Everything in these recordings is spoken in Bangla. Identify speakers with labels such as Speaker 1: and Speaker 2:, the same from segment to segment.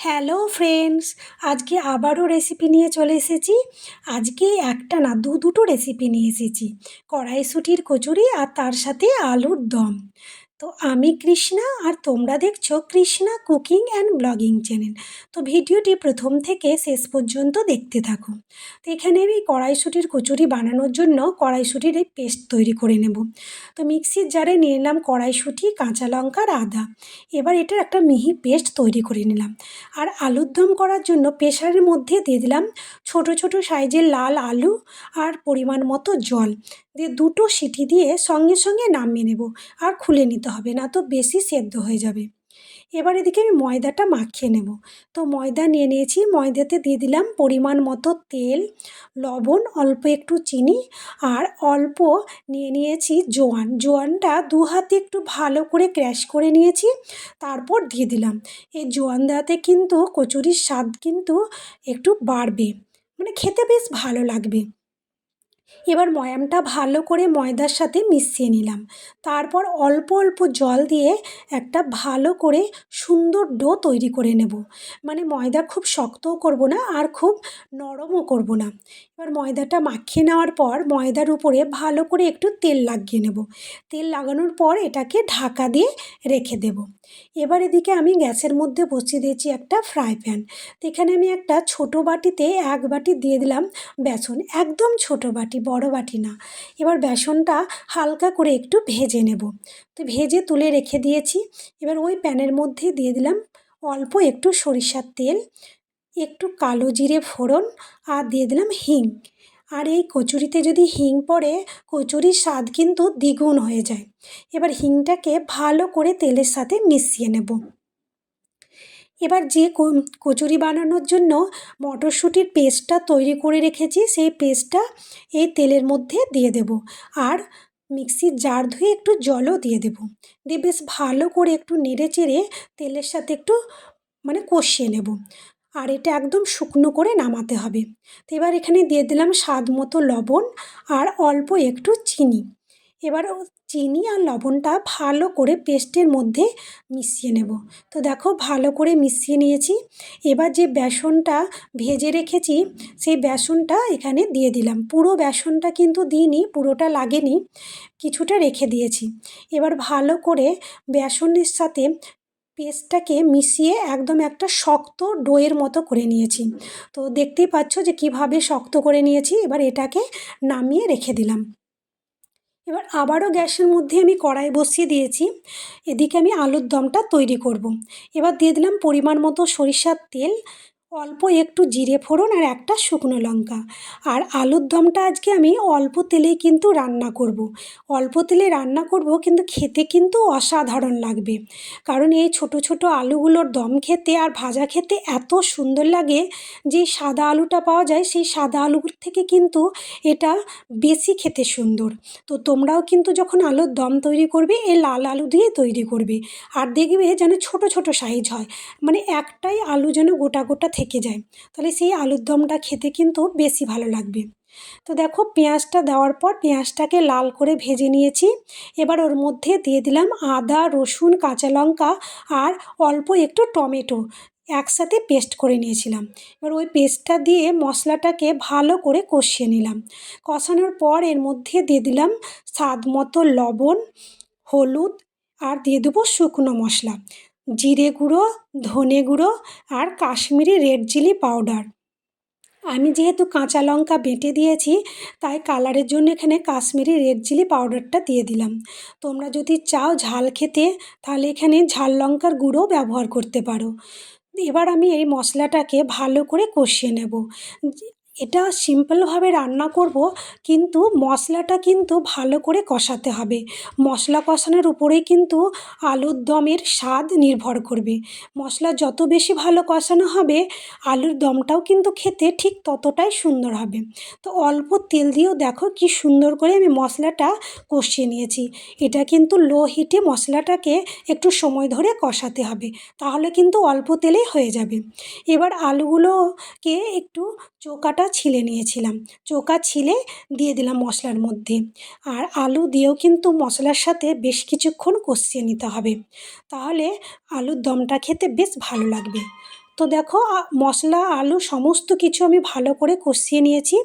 Speaker 1: হ্যালো ফ্রেন্ডস, আজকে আবারও রেসিপি নিয়ে চলে এসেছি। আজকে একটা না, দু দুটো রেসিপি নিয়ে এসেছি। কড়াইশুটির কচুরি আর তার সাথে আলুর দম। তো আমি কৃষ্ণা আর তোমরা দেখছ Krishna cooking and blogging channel. তো ভিডিওটি প্রথম থেকে শেষ পর্যন্ত দেখতে থাকো। তো এখানে আমি কড়াইশুঁটির কচুরি বানানোর জন্য কড়াইশুঁটির এই পেস্ট তৈরি করে নেব। তো মিক্সির জারে নিয়ে নিলাম কড়াইশুঁটি, কাঁচা লঙ্কা আর আদা। এবার এটার একটা মিহি পেস্ট তৈরি করে নিলাম। আর আলুর দম করার জন্য প্রেশারের মধ্যে দিয়ে দিলাম ছোট ছোট সাইজের লাল আলু আর পরিমাণ মতো জল। দিয়ে দুটো সিটি দিয়ে সঙ্গে সঙ্গে নামিয়ে নেব। আর খুলে নিতে হবে, না তো বেশি সেদ্ধ হয়ে যাবে। এবার এদিকে আমি ময়দাটা মাখিয়ে নেব। তো ময়দা নিয়ে নিয়েছি। ময়দাতে দিয়ে দিলাম পরিমাণ মতো তেল, লবণ, অল্প একটু চিনি আর অল্প নিয়ে নিয়েছি জোয়ান। জোয়ানটা দু হাতে একটু ভালো করে ক্র্যাশ করে নিয়েছি, তারপর দিয়ে দিলাম। এই জোয়ান দেওয়াতে কিন্তু কচুরির স্বাদ কিন্তু একটু বাড়বে। মানে খেতে বেশ ভালো লাগবে। এবার ময়ামটা ভালো করে ময়দার সাথে মিশিয়ে নিলাম। তারপর অল্প অল্প জল দিয়ে একটা ভালো করে সুন্দর ডো তৈরি করে নেব। মানে ময়দা খুব শক্তও করব না আর খুব নরমও করব না। এবার ময়দাটা মাখিয়ে নেওয়ার পর ময়দার উপরে ভালো করে একটু তেল লাগিয়ে নেব। তেল লাগানোর পর এটাকে ঢাকা দিয়ে রেখে দেব। এবার এদিকে আমি গ্যাসের মধ্যে বসিয়ে দিয়েছি একটা ফ্রাই প্যান। এখানে আমি একটা ছোট বাটিতে এক বাটি দিয়ে দিলাম বেসন, একদম ছোট বাটি। বড় বাটি না এবার বেসনটা হালকা করে একটু ভেজে নেব। তো ভেজে তুলে রেখে দিয়েছি। এবার ওই প্যানের মধ্যে দিয়ে দিলাম অল্প একটু সরিষার তেল, একটু কালো জিরে ফোড়ন আর দিয়ে দিলাম হিং। আর এই কচুরিতে যদি হিং পড়ে, কচুরির স্বাদ কিন্তু দ্বিগুণ হয়ে যায়। এবার হিংটাকে ভালো করে তেলের সাথে মিশিয়ে নেব। এবার যে কচুরি বানানোর জন্য মটরশুঁটির পেস্টটা তৈরি করে রেখেছি, সেই পেস্টটা এই তেলের মধ্যে দিয়ে দেব। আর মিক্সির জার ধুয়ে একটু জলও দিয়ে দেব। দিয়ে বেশ ভালো করে একটু নেড়ে চেড়ে তেলের সাথে একটু মানে কষিয়ে নেব। আর এটা একদম শুকনো করে নামাতে হবে। তো এবার এখানে দিয়ে দিলাম স্বাদ মতো লবণ আর অল্প একটু চিনি। এবার চিনি আর লবণটা ভালো করে পেস্টের মধ্যে মিশিয়ে নেব। তো দেখো ভালো করে মিশিয়ে নিয়েছি। এবার যে বেসনটা ভেজে রেখেছি, সেই বেসনটা এখানে দিয়ে দিলাম। পুরো বেসনটা কিন্তু দিইনি, পুরোটা লাগেনি, কিছুটা রেখে দিয়েছি। এবার ভালো করে বেসনের সাথে পেস্টটাকে মিশিয়ে একদম একটা শক্ত ডোয়ের মতো করে নিয়েছি। তো দেখতেই পাচ্ছ যে কীভাবে শক্ত করে নিয়েছি, এবার এটাকে নামিয়ে রেখে দিলাম। এবার আবারও গ্যাসের মধ্যে আমি কড়াই বসিয়ে দিয়েছি এদিকে আমি আলুর দমটা তৈরি করব। এবার দিয়ে দিলাম পরিমাণ মতো সরিষার তেল অল্প একটু জিরে ফোড়ন আর একটা শুকনো লঙ্কা। আর আলুর দমটা আজকে আমি অল্প তেলেই কিন্তু রান্না করব। অল্প তেলে রান্না করব কিন্তু খেতে কিন্তু অসাধারণ লাগবে। কারণ এই ছোট ছোট আলুগুলোর দম খেতে আর ভাজা খেতে এত সুন্দর লাগে যে সাদা আলুটা পাওয়া যায়, সেই সাদা আলুর থেকে কিন্তু এটা বেশি খেতে সুন্দর। তো তোমরাও কিন্তু যখন আলুর দম তৈরি করবে, এই লাল আলু দিয়ে তৈরি করবে। আর দেখবে যেন ছোট ছোট সাইজ হয়। মানে একটাই আলু যেন গোটা গোটা থেকে যায়। তাহলে সেই আলুর দমটা খেতে কিন্তু বেশি ভালো লাগবে। তো দেখো পেঁয়াজটা দেওয়ার পর পেঁয়াজটাকে লাল করে ভেজে নিয়েছি। এবার ওর মধ্যে দিয়ে দিলাম আদা, রসুন, কাঁচা লঙ্কা আর অল্প একটু টমেটো একসাথে পেস্ট করে নিয়েছিলাম। এবার ওই পেস্টটা দিয়ে মশলাটাকে ভালো করে কষিয়ে নিলাম। কষানোর পর এর মধ্যে দিয়ে দিলাম স্বাদ মতো লবণ, হলুদ আর দিয়ে দেবো শুকনো মশলা। জিরে গুঁড়ো, ধনে গুঁড়ো আর কাশ্মীরি রেড চিলি পাউডার। আমি যেহেতু কাঁচা লঙ্কা বেটে দিয়েছি, তাই কালারের জন্য এখানে কাশ্মীরি রেড চিলি পাউডারটা দিয়ে দিলাম। তোমরা যদি চাও ঝাল খেতে, তাহলে এখানে ঝাল লঙ্কার গুঁড়ো ব্যবহার করতে পারো। এবার আমি এই মশলাটাকে ভালো করে কষিয়ে নেব। এটা সিম্পলভাবে রান্না করব, কিন্তু মশলাটা কিন্তু ভালো করে কষাতে হবে। মশলা কষানোর উপরেই কিন্তু আলুর দমের স্বাদ নির্ভর করবে। মশলা যত বেশি ভালো কষানো হবে, আলুর দমটাও কিন্তু খেতে ঠিক ততটাই সুন্দর হবে। তো অল্প তেল দিয়েও দেখো কি সুন্দর করে আমি মশলাটা কষিয়ে নিয়েছি। এটা কিন্তু লো হিটে মশলাটাকে একটু সময় ধরে কষাতে হবে, তাহলে কিন্তু অল্প তেলেই হয়ে যাবে। এবার আলুগুলোকে একটু চোকাটা ছিলে নিয়েছিলাম। চোকা ছিলে দিয়ে দিলাম মশলার মধ্যে। আর আলু দিয়েও কিন্তু মশলার সাথে বেশ কিছুক্ষণ কষিয়ে নিতে হবে। তাহলে আলুর দমটা খেতে বেশ ভালো লাগবে। তো দেখো মশলা, আলু সমস্ত কিছু আমি ভালো করে কষিয়ে নিয়েছি।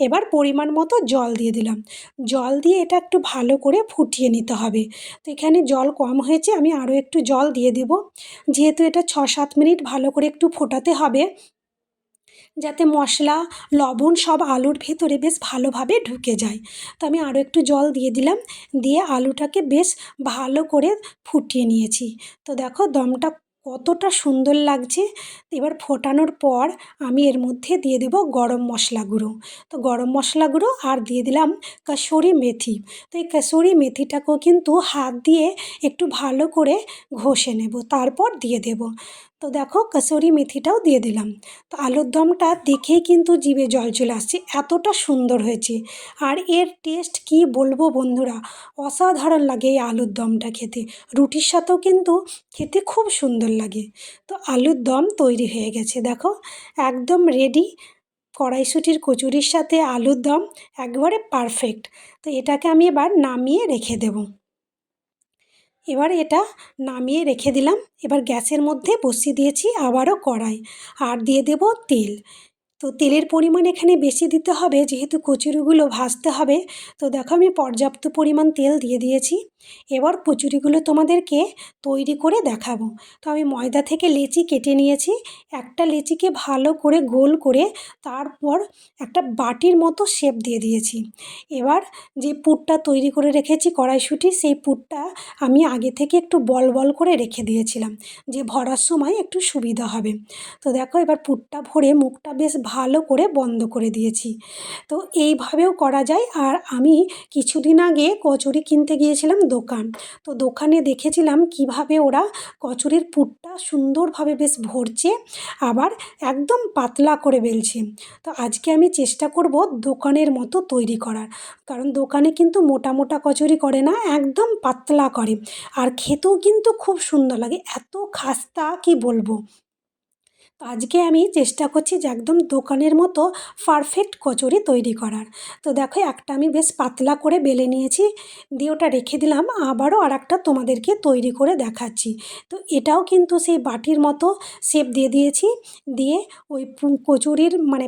Speaker 1: এবার পরিমাণ মতো জল দিয়ে দিলাম। জল দিয়ে এটা একটু ভালো করে ফুটিয়ে নিতে হবে। তো এখানে জল কম হয়েছে, আমি আরও একটু জল দিয়ে দেব। যেহেতু এটা ছ সাত মিনিট ভালো করে একটু ফোটাতে হবে যাতে মশলা, লবণ সব আলুর ভেতরে বেশ ভালোভাবে ঢুকে যায়। তো আমি আরও একটু জল দিয়ে দিলাম, দিয়ে আলুটাকে বেশ ভালো করে ফুটিয়ে নিয়েছি। তো দেখো দমটা কতটা সুন্দর লাগছে। এবার ফোটানোর পর আমি এর মধ্যে দিয়ে দেব গরম মশলা গুঁড়ো। তো গরম মশলা গুঁড়ো আর দিয়ে দিলাম কাসুরি মেথি। তো এই কাসুরি মেথিটাকেও কিন্তু হাত দিয়ে একটু ভালো করে ঘষে নেব, তারপর দিয়ে দেব। তো দেখো কাসুরি মেথিটাও দিয়ে দিলাম। তো আলুর দমটা দেখেই কিন্তু জিভে জল চলে আসছে, এতটা সুন্দর হয়েছে। আর এর টেস্ট কি বলব বন্ধুরা, অসাধারণ লাগে এই আলুর দমটা খেতে। রুটির সাথেও কিন্তু খেতে খুব সুন্দর লাগে। তো আলুর দম তৈরি হয়ে গেছে, দেখো একদম রেডি কড়াইশুটির কচুরির সাথে আলুর দম একবারে পারফেক্ট তো এটাকে আমি এবার নামিয়ে রেখে দেবো। এবার এটা নামিয়ে রেখে দিলাম। এবার গ্যাসের মধ্যে বসিয়ে দিয়েছি আবারও কড়াই। আর দিয়ে দেব তেল। তো তেলের পরিমাণ এখানে বেশি দিতে হবে, যেহেতু কচুরিগুলো ভাজতে হবে। তো দেখো আমি পর্যাপ্ত পরিমাণ তেল দিয়ে দিয়েছি। এবার কচুরিগুলো তোমাদেরকে তৈরি করে দেখাবো। তো আমি ময়দা থেকে লেচি কেটে নিয়েছি। একটা লেচিকে ভালো করে গোল করে তারপর একটা বাটির মতো শেপ দিয়ে দিয়েছি। এবার যে পুরটা তৈরি করে রেখেছি কড়াইশুঁটি, সেই পুরটা আমি আগে থেকে একটু বল বল করে রেখে দিয়েছিলাম, যে ভরার সময় একটু সুবিধা হবে। তো দেখো এবার পুরটা ভরে মুখটা বেশ ভালো করে বন্ধ করে দিয়েছি। তো এইভাবেও করা যায়। আর আমি কিছুদিন আগে কচুরি কিনতে গিয়েছিলাম দোকান। তো দোকানে দেখেছিলাম কীভাবে ওরা কচুরির পুরটা সুন্দরভাবে বেশ ভরছে, আবার একদম পাতলা করে বেলছে। তো আজকে আমি চেষ্টা করব দোকানের মতো তৈরি করার। কারণ দোকানে কিন্তু মোটা মোটা কচুরি করে না, একদম পাতলা করে। আর খেতেও কিন্তু খুব সুন্দর লাগে। এত খাস্তা কি বলব? তো আজকে আমি চেষ্টা করছি যে একদম দোকানের মতো পারফেক্ট কচুরি তৈরি করার। তো দেখো, একটা আমি বেশ পাতলা করে বেলে নিয়েছি, দিয়ে ওটা রেখে দিলাম, আবারও আর একটা তোমাদেরকে তৈরি করে দেখাচ্ছি। তো এটাও কিন্তু সেই বাটির মতো শেপ দিয়ে দিয়েছি, দিয়ে ওই কচুরির মানে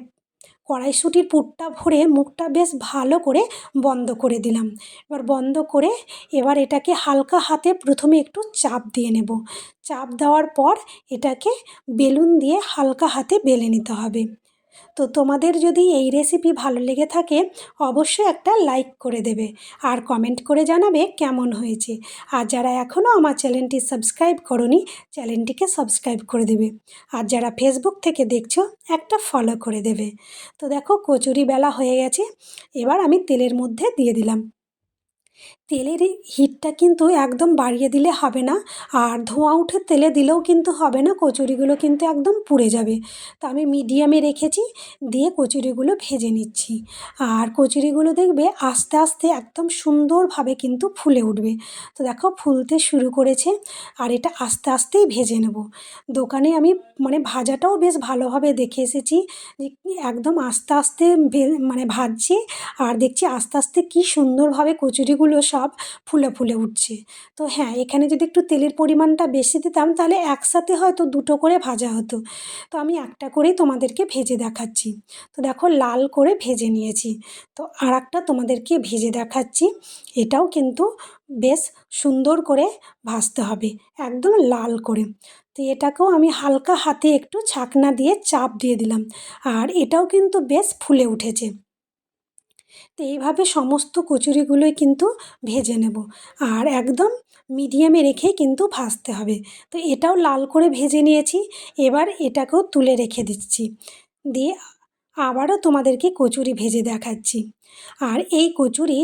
Speaker 1: কড়াইশুঁটির পুরটা ভরে মুখটা বেশ ভালো করে বন্ধ করে দিলাম। এবার বন্ধ করে এবার এটাকে হালকা হাতে প্রথমে একটু চাপ দিয়ে নেব। চাপ দেওয়ার পর এটাকে বেলুন দিয়ে হালকা হাতে বেলে নিতে হবে। তো তোমাদের যদি এই রেসিপি ভালো লেগে থাকে, অবশ্যই একটা লাইক করে দেবে। আর কমেন্ট করে জানাবে কেমন হয়েছে। আর যারা এখনও আমার চ্যানেলটি সাবস্ক্রাইব করনি চ্যানেলটিকে সাবস্ক্রাইব করে দেবে। আর যারা ফেসবুক থেকে দেখছ, একটা ফলো করে দেবে। তো দেখো কচুরি বেলা হয়ে গেছে। এবার আমি তেলের মধ্যে দিয়ে দিলাম। তেলের হিটটা কিন্তু একদম বাড়িয়ে দিলে হবে না। আর ধোঁয়া উঠে তেলে দিলেও কিন্তু হবে না, কচুরিগুলো কিন্তু একদম পুড়ে যাবে। তো আমি মিডিয়ামে রেখেছি, দিয়ে কচুরিগুলো ভেজে নিচ্ছি। আর কচুরিগুলো দেখবে আস্তে আস্তে একদম সুন্দরভাবে কিন্তু ফুলে উঠবে। তো দেখো ফুলতে শুরু করেছে, আর এটা আস্তে আস্তেই ভেজে নেব। দোকানে আমি মানে ভাজাটাও বেশ ভালোভাবে দেখে এসেছি যে একদম আস্তে আস্তে মানে ভাজছি, আর দেখছি আস্তে আস্তে কী সুন্দরভাবে কচুরিগুলো সব ফুলে ফুলে উঠছে। তো হ্যাঁ এখানে যদি একটু তেলের পরিমাণটা বেশি দিতাম, তাহলে একসাথে হয়তো দুটো করে ভাজা হতো। তো আমি একটা করেই তোমাদেরকে ভেজে দেখাচ্ছি। তো দেখো, লাল করে ভেজে নিয়েছি। তো আর একটা তোমাদেরকে ভেজে দেখাচ্ছি। এটাও কিন্তু বেশ সুন্দর করে ভাজতে হবে, একদম লাল করে। তো এটাকেও আমি হালকা হাতে একটু ছাকনা দিয়ে চাপ দিয়ে দিলাম। আর এটাও কিন্তু বেশ ফুলে উঠেছে। তো এইভাবে সমস্ত কচুরিগুলোই কিন্তু ভেজে নেব। আর একদম মিডিয়ামে রেখে কিন্তু ভাজতে হবে। তো এটাও লাল করে ভেজে নিয়েছি। এবার এটাকেও তুলে রেখে দিচ্ছি। দিয়ে আবারও তোমাদেরকে কচুরি ভেজে দেখাচ্ছি। আর এই কচুরি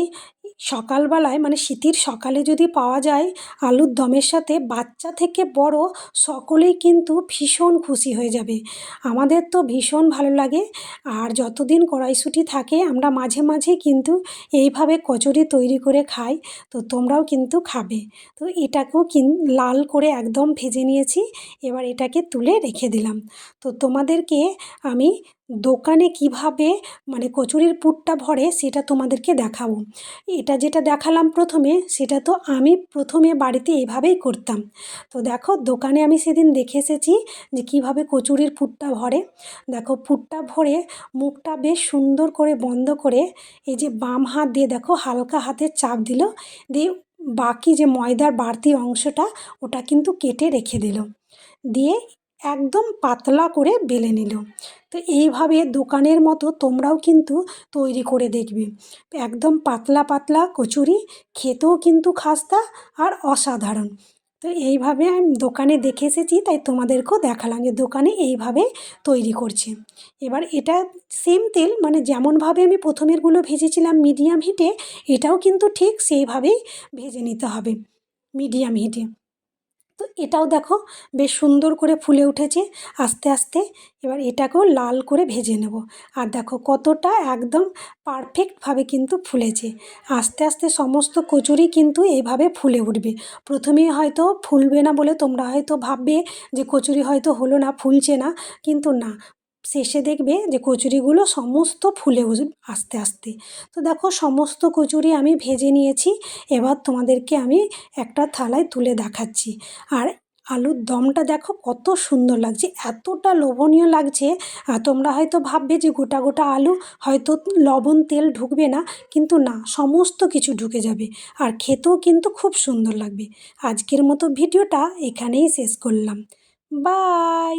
Speaker 1: সকালবেলায় মানে শীতের সকালে যদি পাওয়া যায়, আলুর দমের সাথে বাচ্চা থেকে বড় সকলেই কিন্তু ভীষণ খুশি হয়ে যাবে। আমাদের তো ভীষণ ভালো লাগে। আর যতদিন কড়াইশুঁটি থাকে, আমরা মাঝে মাঝে কিন্তু এইভাবে কচুরি তৈরি করে খাই, তো তোমরাও কিন্তু খাবে। তো এটাকেও কিন, লাল করে একদম ভেজে নিয়েছি, এবার এটাকে তুলে রেখে দিলাম। তো তোমাদেরকে আমি দোকানে কীভাবে মানে কচুরির পুরটা ভরে সেটা তোমাদেরকে দেখাবো। এটা যেটা দেখালাম প্রথমে, সেটা তো আমি প্রথমে বাড়িতে এভাবেই করতাম। তো দেখো, দোকানে আমি সেদিন দেখে এসেছি যে কীভাবে কচুরির পুরটা ভরে। দেখো, পুরটা ভরে মুখটা বেশ সুন্দর করে বন্ধ করে এই যে বাম হাত দিয়ে দেখো, হালকা হাতে চাপ দিল। দিয়ে বাকি যে ময়দার বাড়তি অংশটা, ওটা কিন্তু কেটে রেখে দিল। দিয়ে একদম পাতলা করে বেলে নিল। তো এইভাবে দোকানের মতো তোমরাও কিন্তু তৈরি করে দেখবে। একদম পাতলা পাতলা কচুরি, খেতেও কিন্তু খাস্তা আর অসাধারণ। তো এইভাবে আমি দোকানে দেখে এসেছি, তাই তোমাদেরকেও দেখালাম যে দোকানে এইভাবে তৈরি করছে। এবার এটা সেম তেল মানে যেমনভাবে আমি প্রথমেরগুলো ভেজেছিলাম মিডিয়াম হিটে এটাও কিন্তু ঠিক সেইভাবেই ভেজে নিতে হবে মিডিয়াম হিটে তো এটাও দেখো বেশ সুন্দর করে ফুলে উঠেছে। আস্তে আস্তে এবার এটাকেও লাল করে ভেজে নেব। আর দেখো কতটা একদম পারফেক্টভাবে কিন্তু ফুলেছে। আস্তে আস্তে সমস্ত কচুরি কিন্তু এইভাবে ফুলে উঠবে। প্রথমে হয়তো ফুলবে না বলে তোমরা হয়তো ভাববে যে কচুরি হয়তো হলো না, ফুলছে না। কিন্তু না শেষে দেখবে যে কচুরিগুলো সমস্ত ফুলে উঠবে আস্তে আস্তে। তো দেখো সমস্ত কচুরি আমি ভেজে নিয়েছি, এবার তোমাদেরকে আমি একটা থালায় তুলে দেখাচ্ছি। আর আলুর দমটা দেখো কত সুন্দর লাগছে, এতটা লোভনীয় লাগছে। তোমরা হয়তো ভাববে যে গোটা গোটা আলু, হয়তো লবণ, তেল ঢুকবে না, কিন্তু না, সমস্ত কিছু ঢুকে যাবে। আর খেতেও কিন্তু খুব সুন্দর লাগবে। আজকের মতো ভিডিওটা এখানেই শেষ করলাম। বাই!